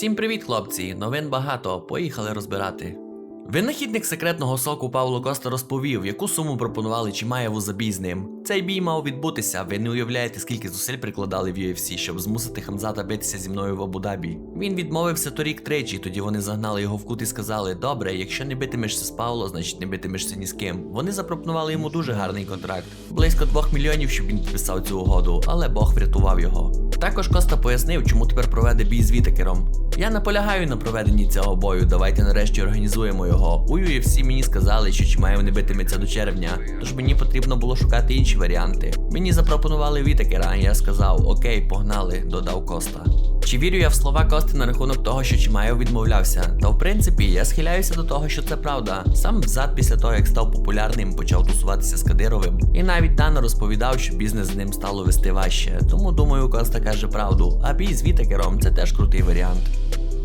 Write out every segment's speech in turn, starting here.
Всім привіт, хлопці! Новин багато. Поїхали розбирати. Винахідник секретного соку Павло Коста розповів, яку суму пропонували Чимаєву за бій з ним. Цей бій мав відбутися. Ви не уявляєте, скільки зусиль прикладали в UFC, щоб змусити Хамзата битися зі мною в Абу-Дабі. Він відмовився торік тричі, тоді вони загнали його в кут і сказали: Добре, якщо не битимешся з Павло, значить не битимешся ні з ким. Вони запропонували йому дуже гарний контракт. Близько 2 мільйонів, щоб він підписав цю угоду, але Бог врятував його. Також Коста пояснив, чому тепер проведе бій з Вітекером. Я наполягаю на проведенні цього бою. Давайте нарешті організуємо його. У UFC мені сказали, що Чимаєв не битиметься до червня, тож мені потрібно було шукати інші варіанти. Мені запропонували Вітекера, а я сказав: Окей, погнали, додав Коста. Чи вірю я в слова Кости на рахунок того, що Чимаєв відмовлявся? Та в принципі я схиляюся до того, що це правда. Сам взад після того, як став популярним, почав тусуватися з Кадировим. І навіть Дана розповідав, що бізнес з ним стало вести важче. Тому думаю, Коста каже правду. А бій з Вітекером це теж крутий варіант.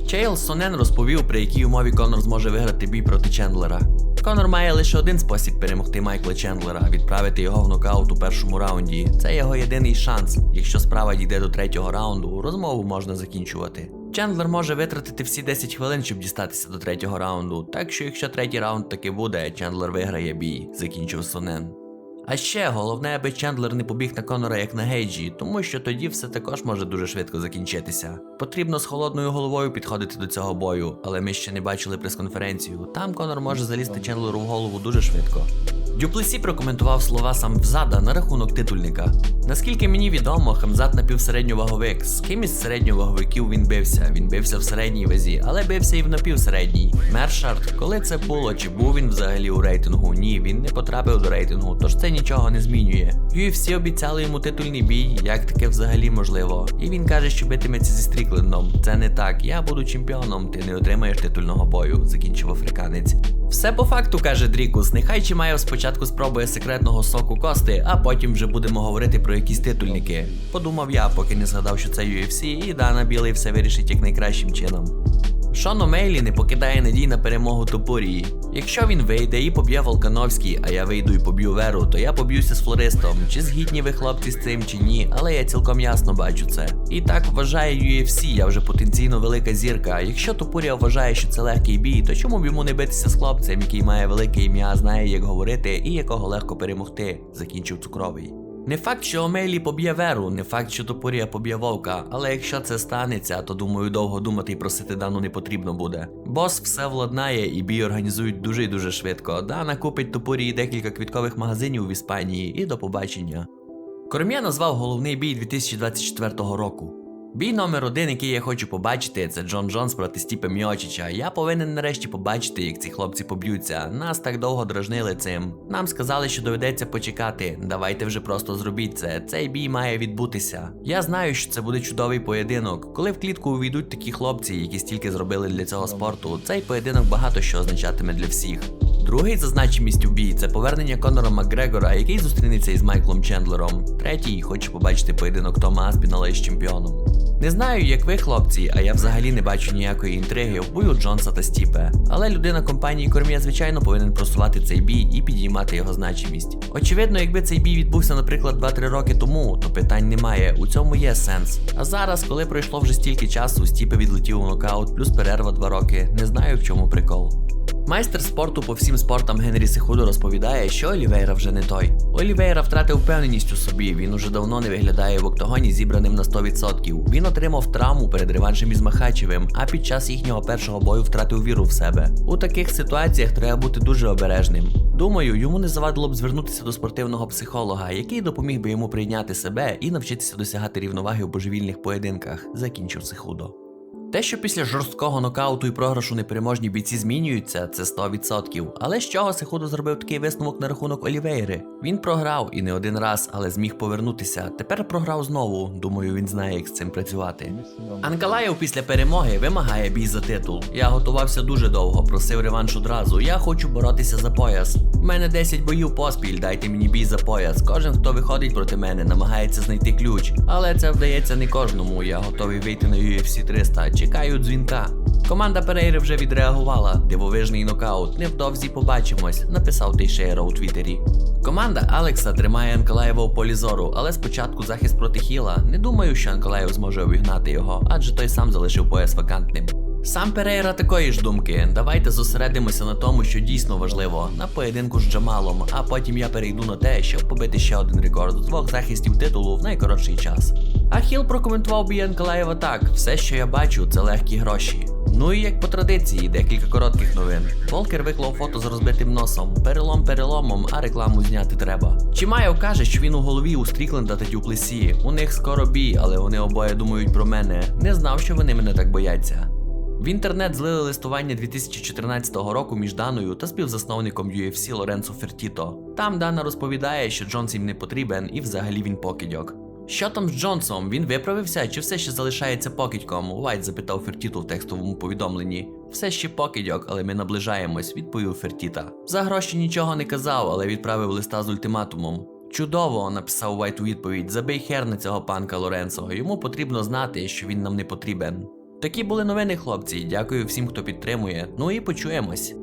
Чейл Сонен розповів, при якій умові Конор зможе виграти бій проти Чендлера. Конор має лише один спосіб перемогти Майкла Чендлера відправити його в нокаут у першому раунді. Це його єдиний шанс. Якщо справа дійде до третього раунду, розмову можна закінчувати. Чендлер може витратити всі 10 хвилин, щоб дістатися до третього раунду. Так що, якщо третій раунд таки буде, Чендлер виграє бій, закінчив Сонен. А ще головне, аби Чендлер не побіг на Конора як на Гейджі, тому що тоді все також може дуже швидко закінчитися. Потрібно з холодною головою підходити до цього бою, але ми ще не бачили прес-конференцію. Там Конор може залізти Чендлеру в голову дуже швидко. Дюплесі прокоментував слова сам Взада на рахунок титульника. Наскільки мені відомо, Хамзат напівсередньоваговик. З ким із середньоваговиків він бився. Він бився в середній вазі, але бився і в напівсередній. Мершард, коли це було, чи був він взагалі у рейтингу? Ні, він не потрапив до рейтингу, тож це нічого не змінює. UFC обіцяли йому титульний бій, як таке взагалі можливо. І він каже, що битиметься зі Стріклендом. Це не так. Я буду чемпіоном, ти не отримаєш титульного бою, закінчив африканець. Все по факту, каже Дрікус. Нехай Чимаєв спочатку спробує секретного соку Кости, а потім вже будемо говорити про якісь титульники. Подумав я, поки не згадав, що це UFC, і Дана Білий все вирішить як найкращим чином. Шон Омейлі не покидає надій на перемогу Топорії. Якщо він вийде і поб'є Волкановський, а я вийду і поб'ю Веру, то я поб'юся з флористом. Чи згідні ви хлопці з цим чи ні, але я цілком ясно бачу це. І так вважає UFC, я вже потенційно велика зірка. Якщо Топорія вважає, що це легкий бій, то чому б йому не битися з хлопцем, який має велике ім'я, знає, як говорити і якого легко перемогти, закінчив цукровий. Не факт, що Омейлі поб'є Веру, не факт, що Топорія поб'є Вовка, але якщо це станеться, то думаю, довго думати і просити Дану не потрібно буде. Бос все владнає і бій організують дуже і дуже швидко. Дана купить Топорії декілька квіткових магазинів в Іспанії і до побачення. Корм'я назвав головний бій 2024 року. Бій номер один, який я хочу побачити, це Джон Джонс проти Стіпа Міочича. Я повинен нарешті побачити, як ці хлопці поб'ються. Нас так довго дражнили цим. Нам сказали, що доведеться почекати. Давайте вже просто зробіть це. Цей бій має відбутися. Я знаю, що це буде чудовий поєдинок. Коли в клітку увійдуть такі хлопці, які стільки зробили для цього спорту, цей поєдинок багато що означатиме для всіх. Другий за значимістю бій це повернення Конора Макгрегора, який зустрінеться із Майклом Чендлером. Третій хочу побачити поєдинок Тома Аспінала із чемпіоном. Не знаю, як ви, хлопці, а я взагалі не бачу ніякої інтриги в бою Джонса та Стіпе. Але людина компанії Корм'я, звичайно, повинен просувати цей бій і підіймати його значимість. Очевидно, якби цей бій відбувся, наприклад, 2-3 роки тому, то питань немає. У цьому є сенс. А зараз, коли пройшло вже стільки часу, Стіпе відлетів у нокаут, плюс перерва 2 роки. Не знаю в чому прикол. Майстер спорту по всім спортам Генрі Сихудо розповідає, що Олівейра вже не той. Олівейра втратив впевненість у собі. Він уже давно не виглядає в октагоні зібраним на 100%. Він отримав травму перед реваншем із Махачевим, а під час їхнього першого бою втратив віру в себе. У таких ситуаціях треба бути дуже обережним. Думаю, йому не завадило б звернутися до спортивного психолога, який допоміг би йому прийняти себе і навчитися досягати рівноваги у божевільних поєдинках, закінчив Сихудо. Те, що після жорсткого нокауту і програшу непереможні бійці змінюються, це 100%. Але з чого Сихудо зробив такий висновок на рахунок Олівейри? Він програв і не один раз, але зміг повернутися. Тепер програв знову. Думаю, він знає, як з цим працювати. Анкалаєв після перемоги вимагає бій за титул. Я готувався дуже довго, просив реванш одразу. Я хочу боротися за пояс. У мене 10 боїв поспіль, дайте мені бій за пояс. Кожен, хто виходить проти мене, намагається знайти ключ. Але це вдається не кожному. Я готовий вийти на UFC 300. Чекаю дзвінка. Команда Перейри вже відреагувала. Дивовижний нокаут. Невдовзі побачимось, написав Тейшейра у Твіттері. Команда Алекса тримає Анкалаєва у полі зору, але спочатку захист проти Хіла. Не думаю, що Анкалаєв зможе обігнати його, адже той сам залишив пояс вакантним. Сам Перейра такої ж думки. Давайте зосередимося на тому, що дійсно важливо на поєдинку з Джамалом, а потім я перейду на те, щоб побити ще один рекорд двох захистів титулу в найкоротший час. А Хіл прокоментував бій Анкалаєва так: все, що я бачу, це легкі гроші. Ну і як по традиції, декілька коротких новин. Волкер виклав фото з розбитим носом, перелом переломом, а рекламу зняти треба. Чимаєв каже, що він у голові у Стрікленда та Дюплесі. У них скоро бій, але вони обоє думають про мене. Не знав, що вони мене так бояться. В інтернет злили листування 2014 року між Даною та співзасновником UFC Лоренцо Фертіто. Там Дана розповідає, що Джонс їм не потрібен і взагалі він покидьок. Що там з Джонсом? Він виправився чи все ще залишається покидьком? Уайт запитав Фертіту в текстовому повідомленні. Все ще покидьок, але ми наближаємось, відповів Фертіта. За гроші нічого не казав, але відправив листа з ультиматумом. Чудово, написав Уайт у відповідь. Забий хер на цього панка Лоренцо. Йому потрібно знати, що він нам не потрібен. Такі були новини, хлопці. Дякую всім, хто підтримує. Ну і почуємось.